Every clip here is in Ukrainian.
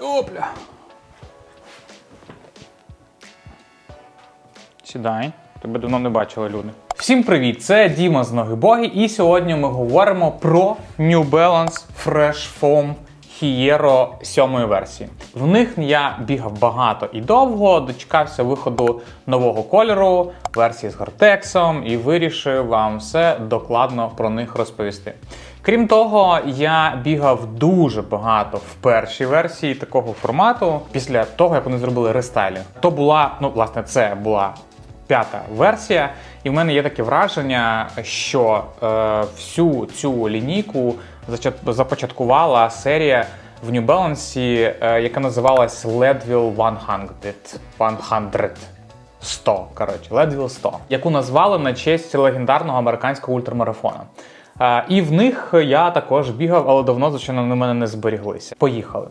Опля. Сідай. Тебе давно не бачили люди. Всім привіт! Це Діма з Ноги Боги, і сьогодні ми говоримо про New Balance Fresh Foam Hiero 7 версії. В них я бігав багато і довго, дочекався виходу нового кольору, версії з Гортексом, і вирішив вам все докладно про них розповісти. Крім того, я бігав дуже багато в першій версії такого формату після того, як вони зробили рестайлінг. То була, ну, власне, це була п'ята версія, і в мене є таке враження, що е, всю цю лінійку започаткувала серія в New Balance, е, яка називалась Leadville 100. 100. 100, коротше, Leadville 100, яку назвали на честь легендарного американського ультрамарафона. І в них я також бігав, але давно, звичайно, вони в мене не зберіглися. Поїхали.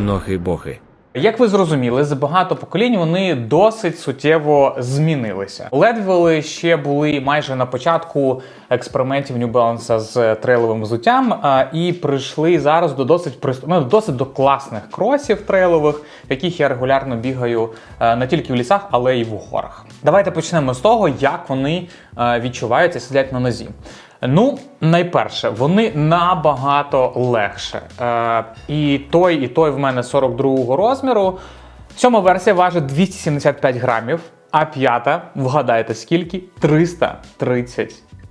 Ноги боги. Як ви зрозуміли, за багато поколінь вони досить суттєво змінилися. Ледвели ще були майже на початку експериментів New Balance з трейловим взуттям, і прийшли зараз до досить ну, досить до класних кросів трейлових, в яких я регулярно бігаю не тільки в лісах, але й в горах. Давайте почнемо з того, як вони відчуваються, сидять на нозі. Ну, найперше, вони набагато легше. Е, і той, і той в мене 42-го розміру. Сьома версія важить 275 грамів, а п'ята, вгадайте скільки?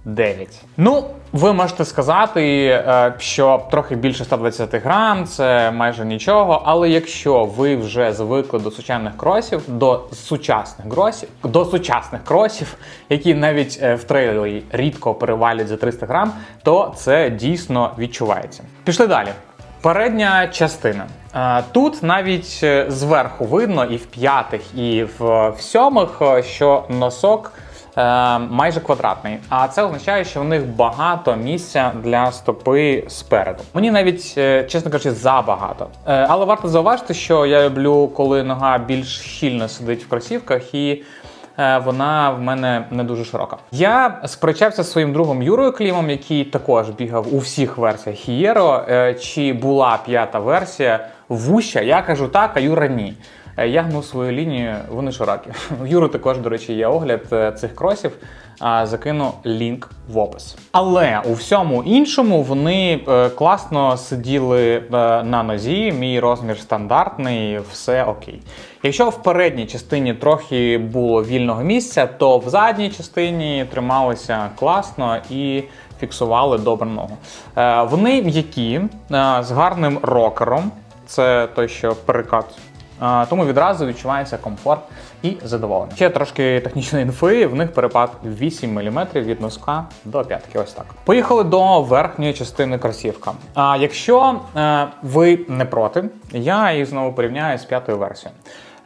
339. Ну, ви можете сказати, е, що трохи більше 120 грам це майже нічого. Але якщо ви вже звикли до сучасних кросів, до сучасних кросів, до сучасних кросів, які навіть е, в трейлері рідко перевалюють за 300 грам, то це дійсно відчувається. Пішли далі. Передня частина. Е, Тут навіть зверху видно і в п'ятих, і в, сьомих, що носок майже квадратний. А це означає, що в них багато місця для стопи спереду. Мені навіть, е, чесно кажучи, забагато. Е, Але варто зауважити, що я люблю, коли нога більш щільно сидить в кросівках і. е, Вона в мене не дуже широка. Я сперечався зі своїм другом Юрою Клімом, який також бігав у всіх версіях Хієро. Е, Чи була п'ята версія вуща? Я кажу так, а Юра ні. Е, Я гнув свою лінію, вони широкі. У Юру також, до речі, є огляд е, цих кросів. Закину лінк в опис. Але у всьому іншому вони е, класно сиділи на нозі. Мій розмір стандартний, все окей. Якщо в передній частині трохи було вільного місця, то в задній частині трималися класно і фіксували добре ногу. Вони м'які з гарним рокером. Це той, що перекат Тому відразу відчувається комфорт і задоволення. Ще трошки технічної інфи. В них перепад 8 мм від носка до п'ятки. Ось так. Поїхали до верхньої частини кросівка. А якщо е, ви не проти, я її знову порівняю з п'ятою версією.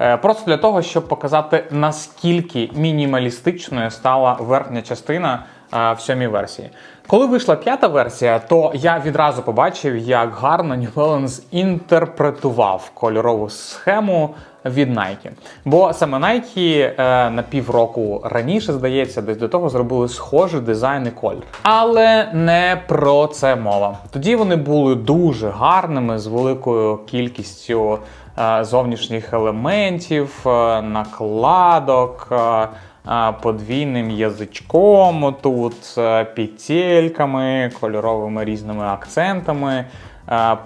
Е, Просто для того, щоб показати наскільки мінімалістичною стала верхня частина е, в сьомій версії. Коли вийшла п'ята версія, то я відразу побачив, як гарно New Balance інтерпретував кольорову схему від Nike. Бо саме Nike е, на півроку раніше, здається, десь до того зробили схожий дизайн і колір. Але не про це мова. Тоді вони були дуже гарними з великою кількістю е, зовнішніх елементів, е, накладок. е, е, Подвійним язичком, отут, е, петельками, кольоровими різними акцентами,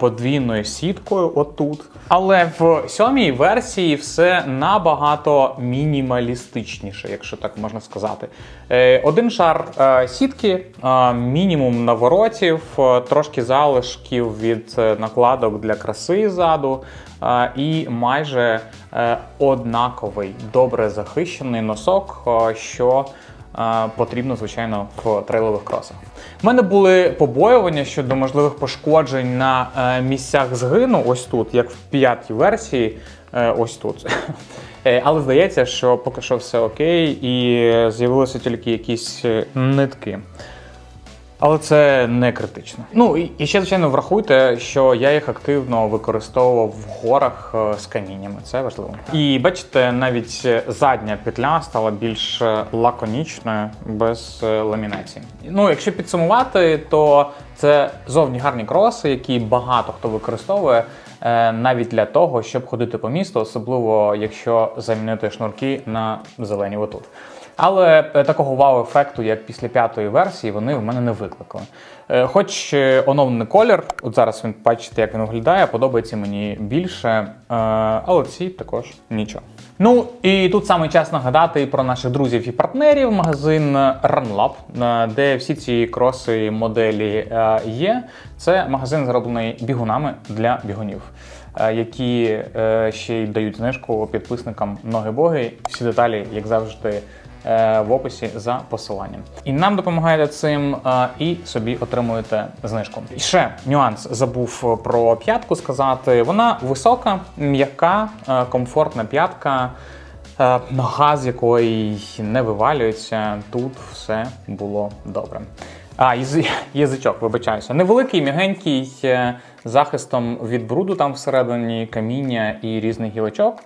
подвійною сіткою отут. Але в сьомій версії все набагато мінімалістичніше, якщо так можна сказати. Е, Один шар е, сітки, е, мінімум наворотів, е, трошки залишків від е, накладок для краси ззаду, е, і майже е, однаковий добре захищений носок, е, що е, потрібно, звичайно, в трейлових кросах. У мене були побоювання щодо можливих пошкоджень на е, місцях згину, ось тут, як в п'ятій версії, е, ось тут. Е, Але здається, що поки що все окей, і з'явилися тільки якісь нитки. Але це не критично. Ну і, ще, звичайно, врахуйте, що я їх активно використовував в горах е, з каміннями. Це важливо. І бачите, навіть задня петля стала більш е, лаконічною без е, ламінації. Ну, якщо підсумувати, то це зовні гарні кроси, які багато хто використовує навіть для того, щоб ходити по місту, особливо якщо замінити шнурки на зелені отут. Але е, такого вау-ефекту, як після п'ятої версії, вони в мене не викликали. Е, Хоч е, оновлений колір, от зараз він бачите, як він виглядає, подобається мені більше, але ці також нічого. Ну і тут саме час нагадати і про наших друзів і партнерів, магазин RunLab, де всі ці кроси моделі е, є. Це магазин зроблений бігунами для бігунів. Які ще й дають знижку підписникам ноги боги. Всі деталі, як завжди, в описі за посиланням. І нам допомагаєте цим, е, і собі отримуєте знижку. І ще нюанс забув про п'ятку сказати. Вона висока, м'яка, е, комфортна п'ятка. е, Нога, з якої не вивалюється, тут все було добре. А, язи- язичок, вибачаюся. Невеликий, м'ягенький, е, захистом від бруду там всередині, каміння і різних гілочок.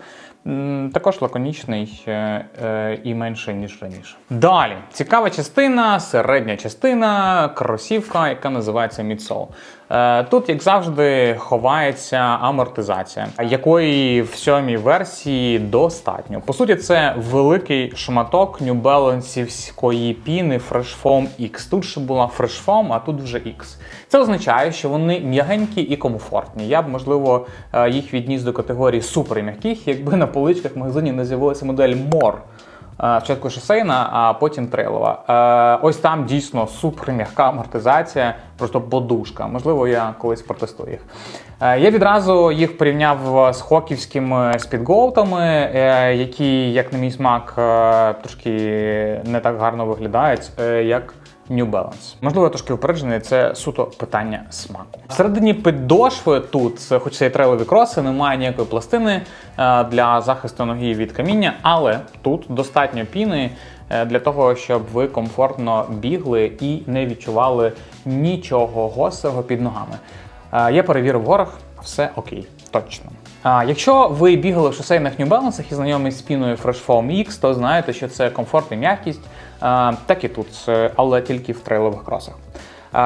Також лаконічний е, е, і менше, ніж раніше. Далі, цікава частина, середня частина, кросівка, яка називається мідсол. Е, Тут, як завжди, ховається амортизація, якої в сьомій версії достатньо. По суті, це великий шматок Balanceівської піни Fresh Foam X. Тут ще була Fresh Foam, а тут вже X. Це означає, що вони м'ягенькі і комфортні. Я б, можливо, е, їх відніс до категорії суперм'яких, якби на поличках в магазині не з'явилася модель More. Е, Спочатку шосейна, а потім трейлова. Е, Ось там дійсно супер м'яка амортизація, просто подушка. Можливо, я колись протестую їх. Е, Я відразу їх порівняв з хоківськими спідгоутами, е, які, як на мій смак, трошки не так гарно виглядають, як New Balance. Можливо, трошки упереджений, це суто питання смаку. Всередині підошви тут, хоч це і трейлові кроси, немає ніякої пластини е, для захисту ноги від каміння, але тут достатньо піни е, для того, щоб ви комфортно бігли і не відчували нічого гострого під ногами. Е, Я перевірив в горах, все окей, точно. А якщо ви бігали в шосейних New Balance і знайомі з піною Fresh Foam X, то знаєте, що це комфорт і м'якість, так і тут, але тільки в трейлових кросах.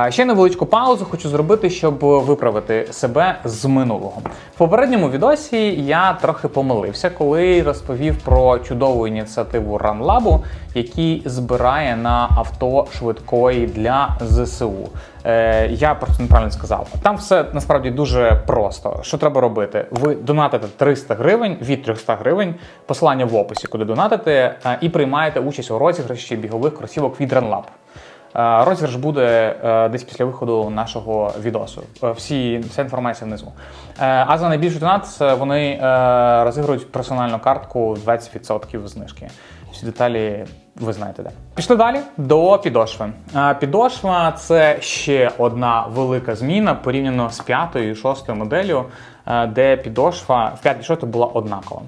Ще невеличку паузу хочу зробити, щоб виправити себе з минулого. В попередньому відосі я трохи помилився, коли розповів про чудову ініціативу RunLab, який збирає на авто швидкої для ЗСУ. Е, я просто неправильно сказав. Там все насправді дуже просто. Що треба робити? Ви донатите 300 гривень від 300 гривень, посилання в описі, куди донатите, е, і приймаєте участь у розіграші бігових кросівок від RunLab. Е, Розіграш буде е, десь після виходу нашого відосу. Е, Всі, вся інформація внизу. А за найбільший донат вони розігрують персональну картку 20% знижки. Всі деталі ви знаєте де. Пішли далі до підошви. Підошва це ще одна велика зміна порівняно з п'ятою і шостою моделлю, де підошва в п'ятій шостій була однакова.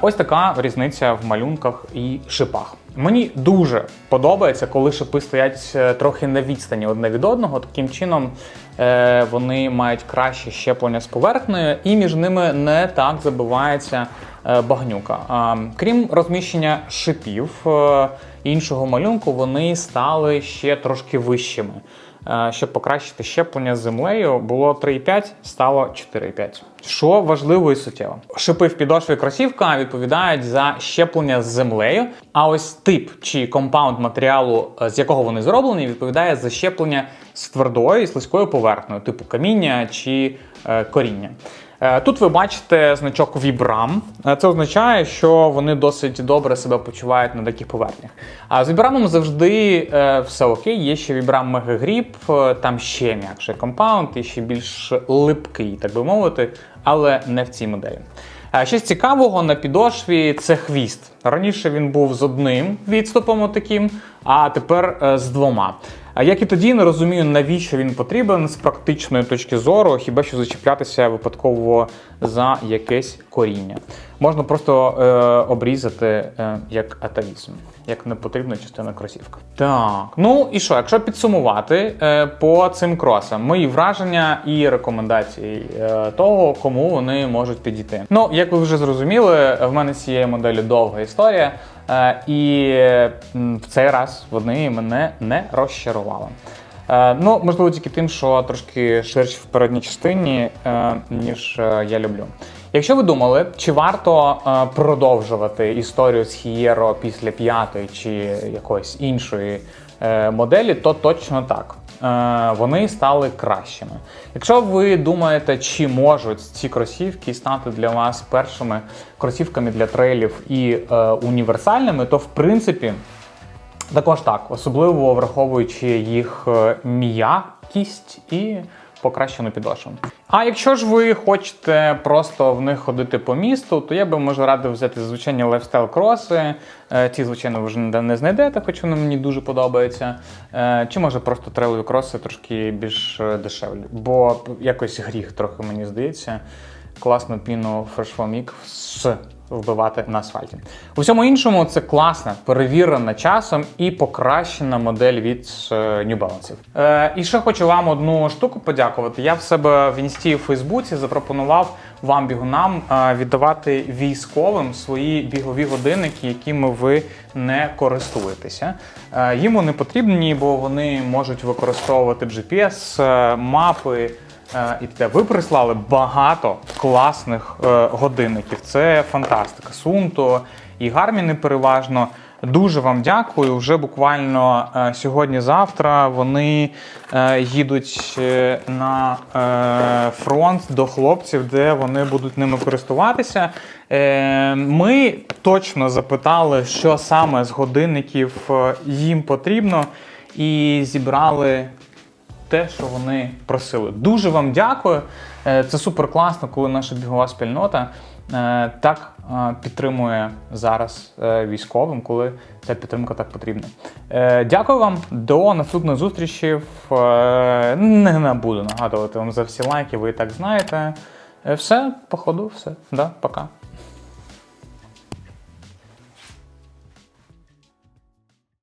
Ось така різниця в малюнках і шипах. Мені дуже подобається, коли шипи стоять е, трохи на відстані одне від одного. Таким чином е, вони мають краще щеплення з поверхнею, і між ними не так забивається е, багнюка. Крім розміщення шипів іншого малюнку, вони стали ще трошки вищими. Е, Щоб покращити щеплення з землею, було 3,5, стало 4,5. Що важливо і суттєво. Шипи в підошві кросівка відповідають за щеплення з землею. А ось тип чи компаунд матеріалу, е, з якого вони зроблені, відповідає за щеплення з твердою і слизькою поверхнею, типу каміння чи е, коріння. Е, Тут ви бачите значок Vibram. Е, Це означає, що вони досить добре себе почувають на таких поверхнях. А з Vibram завжди е, все окей. Є ще Vibram Mega Grip, там ще м'якший компаунд і ще більш липкий, так би мовити, але не в цій моделі. Щось цікавого на підошві це хвіст. Раніше він був з одним відступом, отаким, а тепер з двома. А як і тоді не розумію, навіщо він потрібен з практичної точки зору, хіба що зачіплятися випадково за якесь коріння. Можна просто е, обрізати е, як атавізм, як непотрібна частина кросівка. Так, ну і що, якщо підсумувати е, по цим кросам, мої враження і рекомендації е, того, кому вони можуть підійти. Ну, як ви вже зрозуміли, в мене з цією моделі довга історія, і в цей раз вони мене не розчарували. Е, ну, можливо, тільки тим, що трошки ширше в передній частині, е, ніж е, я люблю. Якщо ви думали, чи варто е, продовжувати історію з Хієро після п'ятої чи якоїсь іншої е, моделі, то точно так. Е, вони стали кращими. Якщо ви думаєте, чи можуть ці кросівки стати для вас першими кросівками для трейлів і е, універсальними, то в принципі також так, особливо враховуючи їх е, м'якість і покращену підошву. А якщо ж ви хочете просто в них ходити по місту, то я би може радив взяти звичайні лайфстайл кроси. Е, Ті, звичайно, ви вже ніде не знайдете, хоч вони мені дуже подобаються. Е, Чи може просто трейлові кроси трошки більш е, дешевлі. Бо якось гріх трохи мені здається. Класну піну Fresh Foam X вбивати на асфальті. У всьому іншому це класна, перевірена часом і покращена модель від е, New Balance. Е, і ще хочу вам одну штуку подякувати. Я в себе в інсті в Фейсбуці запропонував вам бігунам е, віддавати військовим свої бігові годинники, якими ви не користуєтеся. Е, їм вони потрібні, бо вони можуть використовувати GPS, мапи. Е, І те, ви прислали багато класних е, годинників. Це фантастика. Сунто і Гарміни переважно. Дуже вам дякую. Вже буквально е, сьогодні-завтра вони їдуть на фронт до хлопців, де вони будуть ними користуватися. Ми точно запитали, що саме з годинників їм потрібно, і зібрали те, що вони просили. Дуже вам дякую. Е, Це супер класно, коли наша бігова спільнота е, так е, підтримує зараз військовим, коли ця підтримка так потрібна. Дякую вам. До наступної зустрічі. Е, Не буду нагадувати вам за всі лайки, ви і так знаєте. Все, походу, все. Да, пока.